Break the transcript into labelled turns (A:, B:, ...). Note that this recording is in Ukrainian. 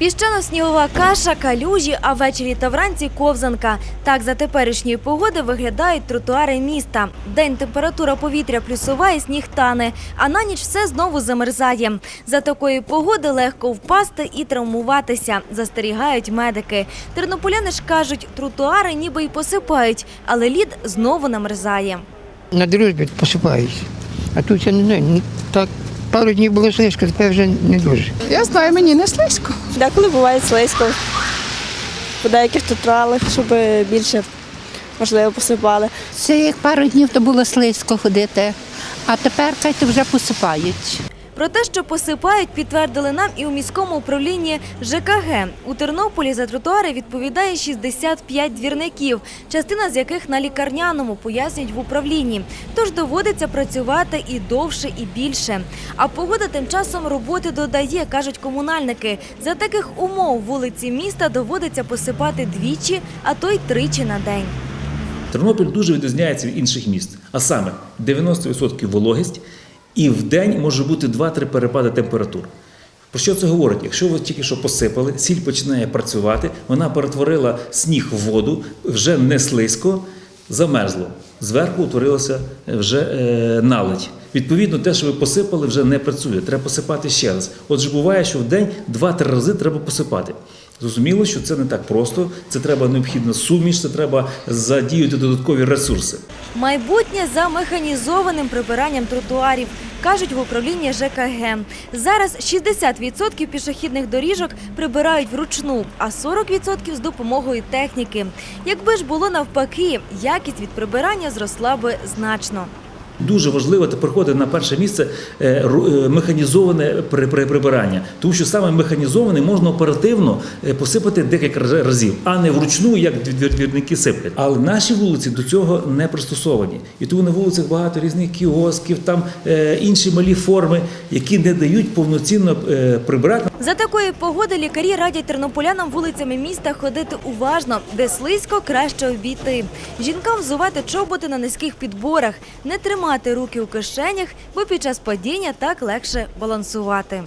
A: Піщано-снігова каша, калюжі, а ввечері та вранці ковзанка. Так за теперішньої погоди виглядають тротуари міста. День температура повітря плюсова і сніг тане, а на ніч все знову замерзає. За такої погоди легко впасти і травмуватися, застерігають медики. Тернополяни ж кажуть, тротуари ніби й посипають, але лід знову намерзає.
B: На дружбі посипаюся. А тут я не знаю, ну, так пару днів було слизько, тепер вже не дуже.
C: Я знаю, мені не слизько.
D: Деколи буває слизько по деяких тротуарах, щоб більше можливо посипали.
E: Це як пару днів то було слизько ходити, а тепер кайте вже посипають.
A: Про те, що посипають, підтвердили нам і у міському управлінні ЖКГ. У Тернополі за тротуари відповідає 65 двірників, частина з яких на лікарняному пояснюють в управлінні. Тож доводиться працювати і довше, і більше. А погода тим часом роботи додає, кажуть комунальники. За таких умов вулиці міста доводиться посипати двічі, а то й тричі на день.
F: Тернопіль дуже відрізняється від інших міст, а саме 90% вологість, і в день може бути 2-3 перепади температур. Про що це говорить? Якщо ви тільки що посипали, сіль починає працювати, вона перетворила сніг в воду, вже не слизько, замерзло. Зверху утворилася вже е, наледь. Відповідно, те, що ви посипали, вже не працює. Треба посипати ще раз. Отже, буває, що в день 2-3 рази треба посипати. Зрозуміло, що це не так просто. Це треба необхідна суміш, це треба задіяти додаткові ресурси.
A: Майбутнє за механізованим прибиранням тротуарів, кажуть в управлінні ЖКГ. Зараз 60% пішохідних доріжок прибирають вручну, а 40% з допомогою техніки. Якби ж було навпаки, якість від прибирання зросла би значно.
F: Дуже важливо та приходить на перше місце е, е, механізоване при- при- прибирання, тому що саме механізоване можна оперативно е, посипати декілька раз- разів, а не вручну, як двір- двірники сиплять. Але наші вулиці до цього не пристосовані, і тому на вулицях багато різних кіосків, там інші малі форми, які не дають повноцінно прибирати.
A: За такої погоди лікарі радять тернополянам вулицями міста ходити уважно, де слизько краще обійти. Жінкам взувати чоботи на низьких підборах, не тримати руки у кишенях, бо під час падіння так легше балансувати.